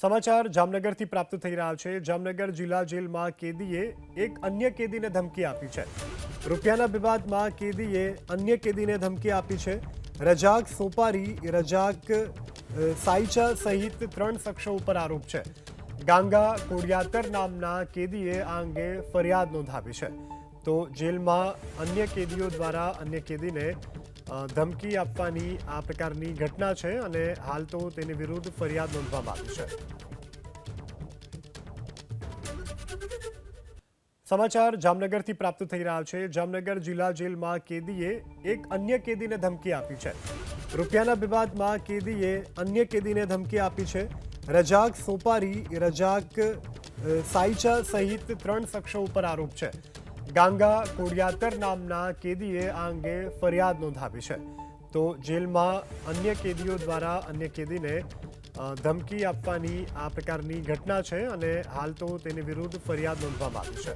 સમાચાર જામનગરથી પ્રાપ્ત થઈ રહ્યા છે. જામનગર જિલ્લા જેલમાં કેદીએ એક અન્ય કેદીને ધમકી આપી છે. રૂપિયાના વિવાદમાં કેદીએ અન્ય કેદીને ધમકી આપી છે. રજાક સોપારી, રજાક સાઈચા સહિત ત્રણ શખ્સો ઉપર આરોપ છે. ગાંગા કોડિયાતર નામના કેદીએ આ અંગે ફરિયાદ નોંધાવી છે. તો જેલમાં અન્ય કેદીઓ દ્વારા અન્ય કેદીને ધમકી આપવાની આ પ્રકારની ઘટના છે અને હાલ તો તેની વિરુદ્ધ ફરિયાદ નોંધવામાં આવી છે. સમાચાર જામનગરથી પ્રાપ્ત થઈ રહ્યા છે. જામનગર જિલ્લા જેલમાં કેદીએ એક અન્ય કેદીને ધમકી આપી છે. રૂપિયાના વિવાદમાં કેદીએ અન્ય કેદીને ધમકી આપી છે. રજાક સોપારી, રજાક સાઈચા સહિત ત્રણ શખ્સો ઉપર આરોપ છે. ગાંગા કોડિયાતર નામના કેદીએ આ અંગે ફરિયાદ નોંધાવી છે. તો જેલમાં અન્ય કેદીઓ દ્વારા અન્ય કેદીને ધમકી આપવાની આ પ્રકારની ઘટના છે અને હાલ તો તેની વિરુદ્ધ ફરિયાદ નોંધવામાં આવી છે.